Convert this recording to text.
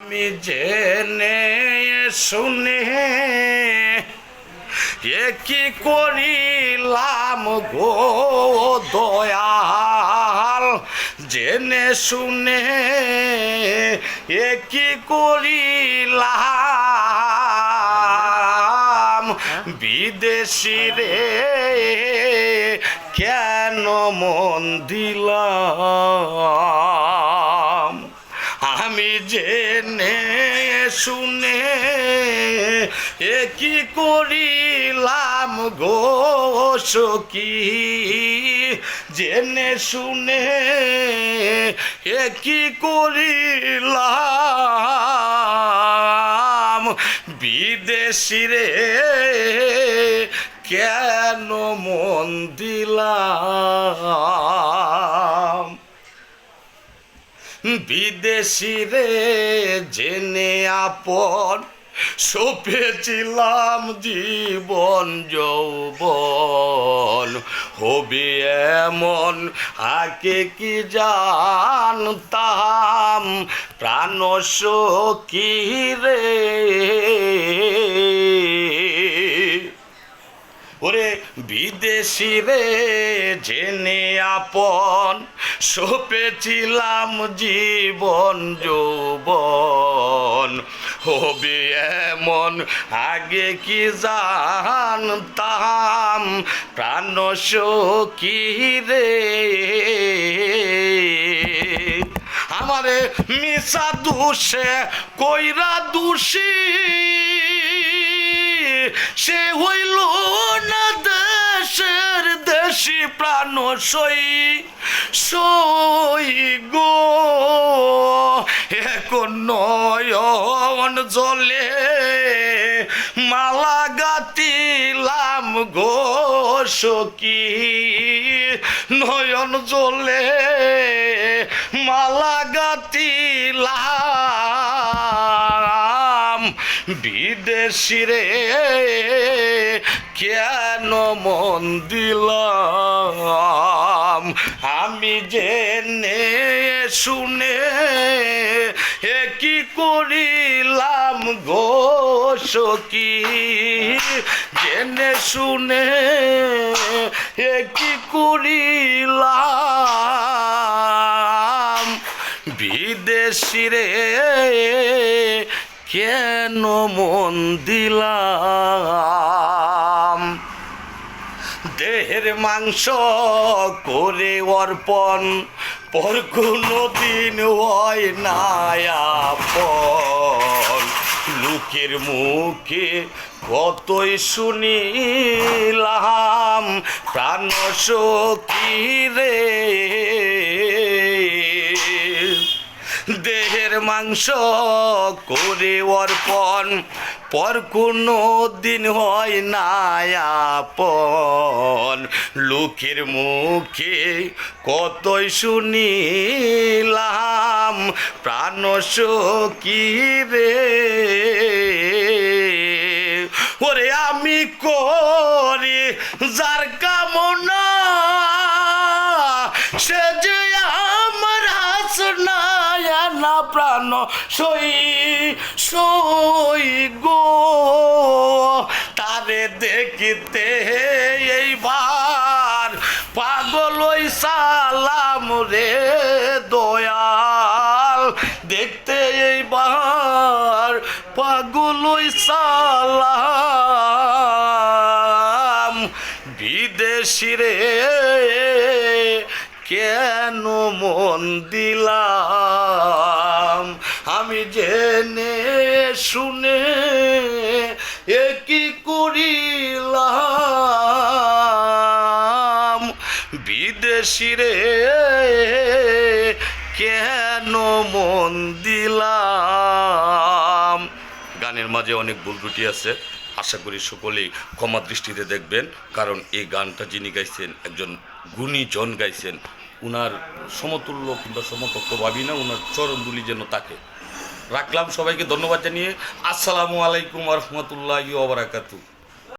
আমি জেনে শুনে এ কি করিলাম গো দয়াল? জেনে শুনে এ কি করিলাম? বিদেশি রে, কেন মন দিলাম আমি জেনে শুনে এ কি করিলাম গো সখী? জেনে শুনে এ কি করিলাম? বিদেশি রে, কেন মন দিলাম বিদেশি রে, জেনে আপন। সপেছিলাম জীবন, যৌবন। হবে এমন, আগে কি জানতাম? প্রাণ সখী রে। ওরে বিদেশি রে, জেনে আপন, সোপেছিলাম জীবন যৌবন। হবে এমন আগে কি জানতাম, প্রাণ সখী রে। আমারে মিশা দুষে, কইরা দোষী, সে হইল দেশি প্রাণ সই সই গো। এখন নয়ন জলে মালা গাতিলাম গো সখী। নয়ন জলে মালা গাতিলাম বিদেশি রে, কেন মন দিলাম? আমি জেনে শুনে এ কি করিলাম গো জেনে শুনে এ কি করিলাম? বিদেশি রে কেন মন দিলাম? দেহের মাংস করে অর্পণ পর কোনো দিন হয় না লোকের মুখে কতই শুনিলাম, প্রাণ সখী রে। মাংস করে অর্পণ, পর কোনো দিন হয় না আপন। লোকের মুখে কতই শুনিলাম, প্রাণ সখী রে। ওরে আমি করি যার কামনা না প্রাণ সই সই গো। তারে দেখিতে এইবার পাগল সালাম রে দয়াল। দেখতে এইবার পাগল সালাম। বিদেশি রে, কেন মন দিলাম আমি জেনে শুনে এ করিলাম? বিদেশি রে, কেন মন দিলাম? গানের মাঝে অনেক ভুল ত্রুটি আছে। আশা করি সকলেই ক্ষমা দৃষ্টিতে দেখবেন, কারণ এই গানটা যিনি গাইছেন, একজন গুণীজন গাইছেন, উনার সমতুল্য কিংবা সমকক্ষ ভাবি না, উনার চরণদুলি যেন তাকে রাখলাম সবাইকে ধন্যবাদ জানিয়ে আসসালামু আলাইকুম রহমতুল্লাহ ওবরাকাতু